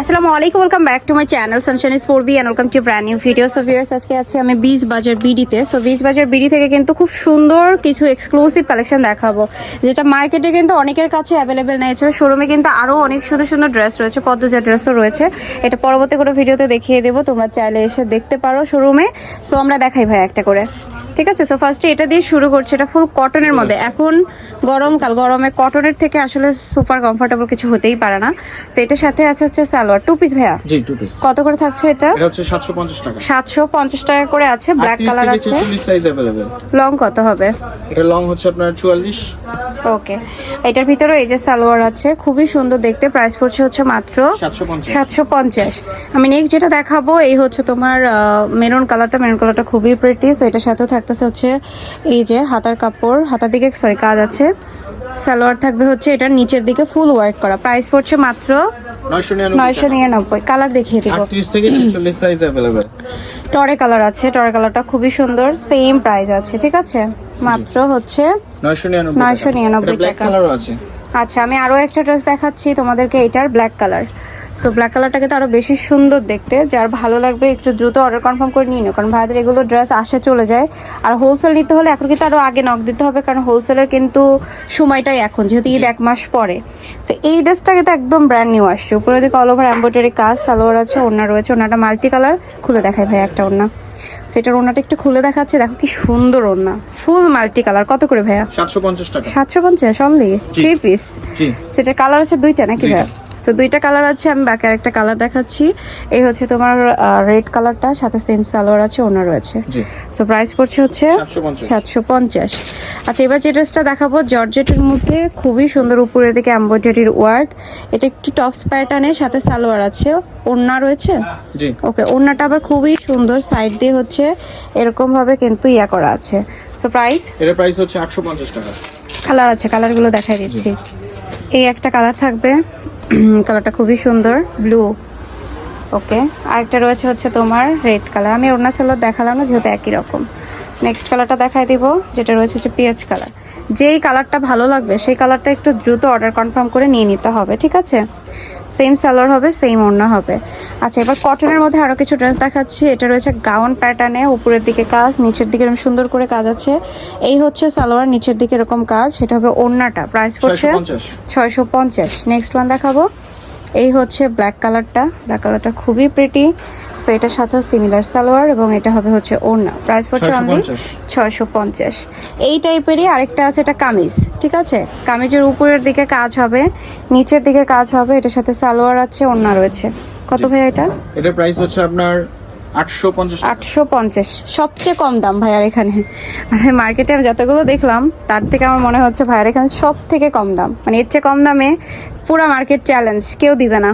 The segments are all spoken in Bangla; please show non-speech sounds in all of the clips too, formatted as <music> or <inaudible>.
আসসালামু আলাইকুম welcome back to my channel sunshine four B and welcome to brand new video so viewers আজকে আছে আমি বিচ বাজার বিডিতে সো বিচ বাজার বিডি থেকে কিন্তু খুব সুন্দর কিছু এক্সক্লুসিভ কালেকশন দেখাবো, যেটা মার্কেটে কিন্তু অনেকের কাছে অ্যাভেলেবেল নেই। এছাড়া শোরুমে কিন্তু আরও অনেক সুন্দর সুন্দর ড্রেস রয়েছে পদ্মজা ড্রেসও রয়েছে। এটা পরবর্তী কোনো ভিডিওতে দেখিয়ে দেবো, তোমরা চাইলে এসে দেখতে পারো শোরুমে সো আমরা দেখাই ভাই একটা করে। ঠিক আছে? সো ফার্স্টে এটা দিয়ে শুরু করছি এটা ফুল কটনের মধ্যে। এখন গরমকাল গরমে কটনের থেকে আসলে সুপার কমফোর্টেবল কিছু হতেই পারে না। তো এটার সাথে আছে হচ্ছে সালোয়ার। টু পিস ভাইয়া? জি টু পিস কত করে থাকছে এটা? এটা হচ্ছে সাতশো পঞ্চাশ টাকা। সাতশো পঞ্চাশ টাকা করে আছে ব্ল্যাক কালার থেকে আছে। সাইজ অ্যাভেলেবেল লং কত হবে? এটা লং হচ্ছে আপনার চুয়াল্লিশ। ওকে এটার ভিতরে এই যে সালোয়ার আছে খুবই সুন্দর দেখতে। প্রাইস পড়ছে হচ্ছে মাত্র সাতশো পঞ্চাশ। সাতশো পঞ্চাশ। আমি নেক্সট যেটা দেখাবো এই হচ্ছে তোমার মেরুন কালারটা মেরুন কালারটা খুবই প্রিটি সো এটার সাথে থাকতেছে হচ্ছে এই যে হাতার কাপড় হাতার দিকে সরি কাজ আছে। সালোয়ার থাকবে হচ্ছে এটার নিচের দিকে ফুল ওয়ার্ক করা। প্রাইস পড়ছে মাত্র নয়শো নিরানব্বই কালার দেখিয়ে দিব। টরে কালার আছে টরে কালারটা খুবই সুন্দর সেম প্রাইস আছে ঠিক আছে? মাত্র হচ্ছে নয়শো নিরানব্বই টাকা। আচ্ছা আমি আরও একটা ড্রেস দেখাচ্ছি তোমাদেরকে এটার ব্ল্যাক কালার সো ব্ল্যাক কালারটা কিন্তু আরও বেশি সুন্দর দেখতে। যার ভালো লাগবে একটু দ্রুত অর্ডার কনফার্ম করে নিয়ে নিও কারণ ভাইদের এগুলো ড্রেস আসে চলে যায়। আর হোলসেল নিতে হলে এখন কিন্তু আরও আগে নক দিতে হবে কারণ হোলসেলের কিন্তু সময়টাই এখন যেহেতু ঈদ এক মাস পরে। তো এই ড্রেসটা কিন্তু একদম ব্র্যান্ড নিউ আসছে। উপরে দিকে অল ওভার এম্ব্রয়ডারি কাজ সালোয়ার আছে ওড়না রয়েছে ওড়নাটা মাল্টি কালার খুলে দেখায় ভাই একটা ওড়না। সেটার ওড়নাটা একটু খুলে দেখাচ্ছে দেখো কি সুন্দর ওড়না। ফুল মাল্টি কালার কত করে ভাইয়া? সাতশো পঞ্চাশ টাকা। সাতশো পঞ্চাশ অনলি থ্রি পিস সেটার কালার আছে দুইটা নাকি ভাইয়া? তো দুইটা কালার আছে আমি বাকি একটা কালার দেখাচ্ছি। এই হচ্ছে তোমার রেড কালারটা সাথে সেম সালোয়ার আছে ওনার রয়েছে। তো প্রাইস পড়ছে হচ্ছে সাতশো পঞ্চাশ। আচ্ছা এবার যে ড্রেসটা দেখাবো জর্জেটের মধ্যে খুবই সুন্দর উপরের দিকে এম্ব্রয়ডারির ওয়ার্ক এটা একটু টপস প্যাটার্নের সাথে সালোয়ার আছে। ওড়না রয়েছে? ওকে ওড়নাটা আবার খুবই সুন্দর সাইড দিয়ে হচ্ছে এরকম ভাবে কিন্তু ইয়া করা আছে। সো প্রাইস এটার প্রাইস হচ্ছে আটশো পঞ্চাশ টাকা। কালার আছে কালারগুলো দেখাই দিচ্ছি। এই একটা কালার থাকবে। <clears throat> কালারটা খুবই সুন্দর ব্লু ওকে আরেকটা রয়েছে হচ্ছে তোমার রেড কালার আমি অরুণাচলের দেখালাম না, যেহেতু একই রকম। নেক্সট কালারটা দেখাই দিব, যেটা রয়েছে হচ্ছে পেঁয়াজ কালার যেই কালারটা ভালো লাগবে সেই কালারটা একটু দ্রুত অর্ডার কনফার্ম করে নিয়ে নিতে হবে ঠিক আছে? সেম সালোয়ার হবে সেম ওড়না হবে। আচ্ছা এবার কটনের মধ্যে আরও কিছু ড্রেস দেখাচ্ছি। এটা রয়েছে গাউন প্যাটার্নে উপরের দিকে কাজ নিচের দিকে এরকম সুন্দর করে কাজ আছে। এই হচ্ছে সালোয়ার নিচের দিকে এরকম কাজ সেটা হবে ওড়নাটা প্রাইস পড়ছে ছয়শো পঞ্চাশ। নেক্সট ওয়ান দেখাবো। এই হচ্ছে ব্ল্যাক কালারটা ব্ল্যাক কালারটা খুবই প্রিটি সো এটার সাথে সিমিলার সালোয়ার এবং এটা হবে হচ্ছে ওড়না। প্রাইস পড়ছে অনলি 650 ছয়শো পঞ্চাশ। এই টাইপেরই আরেকটা আছে এটা কামিজ ঠিক আছে? কামিজের উপরের দিকে কাজ হবে নিচের দিকে কাজ হবে এটার সাথে সালোয়ার আছে ওড়না রয়েছে। কত ভাই এটা? এটা প্রাইস হচ্ছে আপনার আটশো পঞ্চাশ সবচেয়ে কম দাম ভাইয়ার এখানে। মানে মার্কেটে আমি যতগুলো দেখলাম তার থেকে আমার মনে হচ্ছে ভাইয়ার এখানে সব থেকে কম দাম। মানে এর চেয়ে কম দামে পুরো মার্কেট চ্যালেঞ্জ কেউ দিবে না।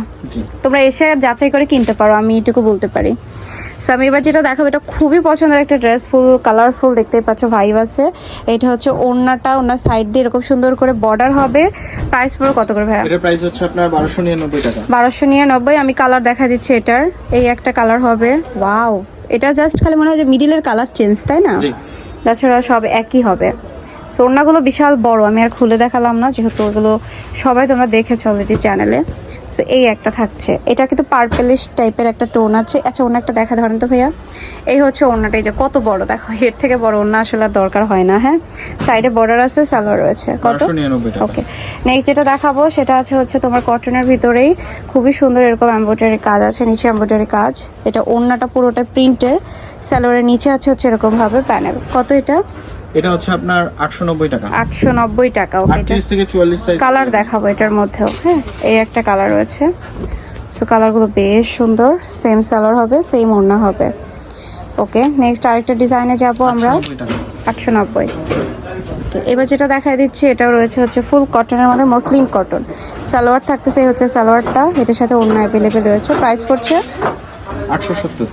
তোমরা এসে যাচাই করে কিনতে পারো আমি এটুকু বলতে পারি। So, আমি এবার যেটা দেখাবো এটা খুবই পছন্দের একটা ড্রেস ফুল কালারফুল দেখতেই পাচ্ছ ভাইব আছে। এটা হচ্ছে ওড়নাটা ওনার সাইড দিয়ে এরকম সুন্দর করে বর্ডার হবে। প্রাইস পুরো কত করে ভাইয়া? এটা প্রাইস হচ্ছে আপনার বারোশো নিরানব্বই টাকা। বারোশো নিরানব্বই আমি কালার দেখা দিচ্ছি এটার। এই একটা কালার হবে। ওয়াও এটা জাস্ট খালি মনে হয় যে মিডিলের কালার চেঞ্জ তাই না? জি। তাছাড়া সব একই হবে। সোনাগুলো বিশাল বড় আমি আর খুলে দেখালাম না যেহেতু ওগুলো সবাই তোমরা দেখেছ অলরেডি চ্যানেলে সো এই একটা থাকছে। এটা কিন্তু পার্পেলিশ টাইপের একটা টোন আছে। আচ্ছা ওনা একটা দেখা ধরেন তো ভাইয়া। এই হচ্ছে ওনাটা এই যে কত বড় দেখো এর থেকে বড় ওনা আসলে দরকার হয় না হ্যাঁ? সাইডে বর্ডার আছে সালোয়ার রয়েছে। কত? ওকে নেক্সট যেটা দেখাবো সেটা আছে হচ্ছে তোমার কটনের ভিতরেই। খুবই সুন্দর এরকম এমব্রয়ডারি কাজ আছে নিচে এমব্রয়ডারি কাজ। এটা ওড়নাটা পুরোটা প্রিন্টের স্যালোয়ারের নিচে আছে হচ্ছে এরকম ভাবে প্যানেল কত এটা? এটা হচ্ছে আপনার আটশো নব্বই টাকা। আটশো নব্বই টাকা ওকে এটা। আটত্রিশ থেকে চুয়াল্লিশ সাইজ কালার দেখাবো এটার মধ্যেও হ্যাঁ এই একটা কালার রয়েছে। সো কালারগুলো বেশ সুন্দর সেম সালোয়ার হবে সেম ওড়না হবে। ওকে নেক্সট আরেকটা ডিজাইনে যাব আমরা। নব্বই টাকা। আটশো নব্বই। তো এবার যেটা দেখাই দিচ্ছি এটাও রয়েছে হচ্ছে ফুল কটনের মধ্যে মসলিন কটন সালোয়ার থাকতেছে হচ্ছে সালোয়ারটা এটার সাথে অন্য অ্যাভেলেবেল রয়েছে। প্রাইস পড়ছে? আটশো সত্তর।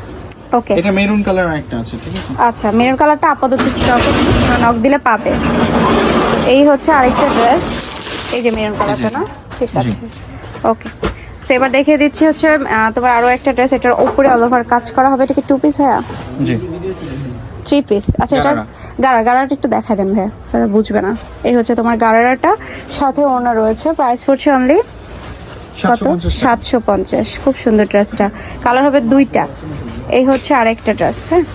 ওকে এটা মেরুন কালার একটা আছে ঠিক আছে? আচ্ছা মেরুন কালারটা আপাতত স্টকে নক দিলে পাবে। এই হচ্ছে আরেকটা ড্রেস এই যে মেরুন কালারটা না? ঠিক আছে। ওকে সো এবার দেখিয়ে দিচ্ছি হচ্ছে তোমার আরও একটা ড্রেস এটার উপরে অল ওভার কাজ করা হবে। এটা কি টু পিস ভাইয়া? জি। থ্রি পিস আচ্ছা এটা। গাড়া গাড়াটা একটু দেখা দেন ভাইয়া স্যার বুঝবে না। এই হচ্ছে তোমার গাড়ারাটা সাথে ওনার রয়েছে। প্রাইস পড়ছে অনলি কত? সাতশো পঞ্চাশ খুব সুন্দর ড্রেসটা কালার হবে দুইটা। এই হচ্ছে আরেকটা ড্রেস হ্যাঁ?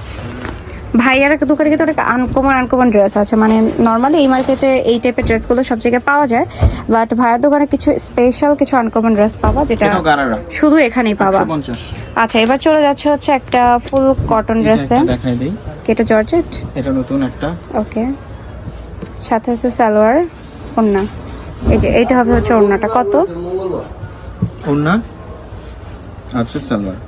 ভাইয়ার দোকানে কিন্তু অনেক আনকমন আনকমন ড্রেস আছে। মানে নর্মালি এই মার্কেটে এই টাইপের ড্রেসগুলো সব জায়গায় পাওয়া যায় বাট ভাইয়ার দোকানে কিছু স্পেশাল কিছু আনকমন ড্রেস পাওয়া যেটা শুধু এখানেই পাওয়া। আচ্ছা এবার চলে যাচ্ছে হচ্ছে একটা ফুল কটন ড্রেসে দেখাই দেই। এটা জর্জেট এটা নতুন একটা। ওকে। সাথে আছে সালোয়ার ওড়না। এই যে এইটা হবে হচ্ছে ওড়নাটা। কত? ওড়না? আচ্ছা সালোয়ার।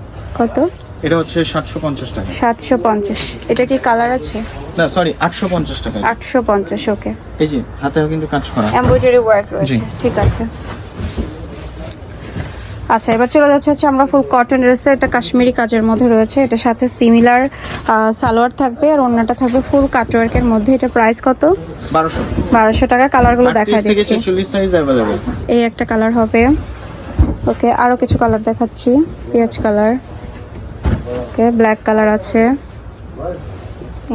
কত? এটা হচ্ছে 750 টাকা। 750 এটা কি কালার আছে? না সরি 850 টাকা 850 ওকে। এই যে হাতেও কিন্তু কাজ করা। এমব্রয়ডারি ওয়ার্ক রয়েছে ঠিক আছে। আচ্ছা এবার চলে যাচ্ছে হচ্ছে আমরা ফুল কটন ড্রেসে এটা কাশ্মীরি কাজের মধ্যে রয়েছে। এটা সাথে সিমিলার সালোয়ার থাকবে। আর অন্যটা থাকবে ফুল কাটওয়ার্কের মধ্যে। এটা প্রাইস কত? 1200 1200 টাকা। কালারগুলো দেখা দিচ্ছি। এই একটা কালার হবে। ওকে আরও কিছু কালার দেখাচ্ছি। পেঁয়াজ কালার ওকে ব্ল্যাক কালার আছে।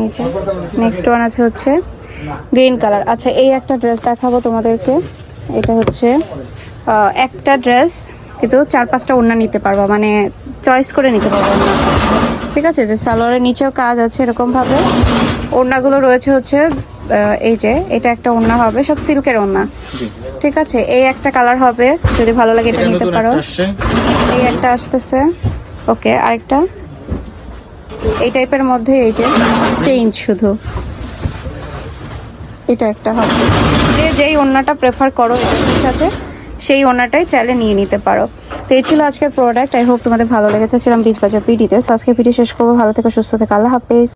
এই যে নেক্সট ওয়ান আছে হচ্ছে গ্রিন কালার আচ্ছা এই একটা ড্রেস দেখাবো তোমাদেরকে। এটা হচ্ছে একটা ড্রেস কিন্তু চার পাঁচটা ওড়না নিতে পারবা। মানে চয়েস করে নিতে পারবা ঠিক আছে? যে সালোয়ারের নিচেও কাজ আছে এরকমভাবে। ওড়নাগুলো রয়েছে হচ্ছে এই যে এটা একটা ওড়না হবে সব সিল্কের ওড়না। ঠিক আছে? এই একটা কালার হবে। যদি ভালো লাগে এটা এটা নিতে পারো। এই একটা আসতেছে। ওকে আরেকটা। এই টাইপের মধ্যে এই যে চেঞ্জ শুধু। এটা একটা হবে। যে যেই ওড়নাটা প্রেফার করো এটার সাথে, সেই ওনাটাই চাইলে নিয়ে নিতে পারো। তো এই ছিল আজকের প্রোডাক্ট আই হোপ তোমাদের ভালো লেগেছে। ছিলাম বিশ বাজার পিডিতে আজকে ভিডিও শেষ করব। ভালো থেকে, সুস্থ থেকে। আল্লাহ হাফেজ।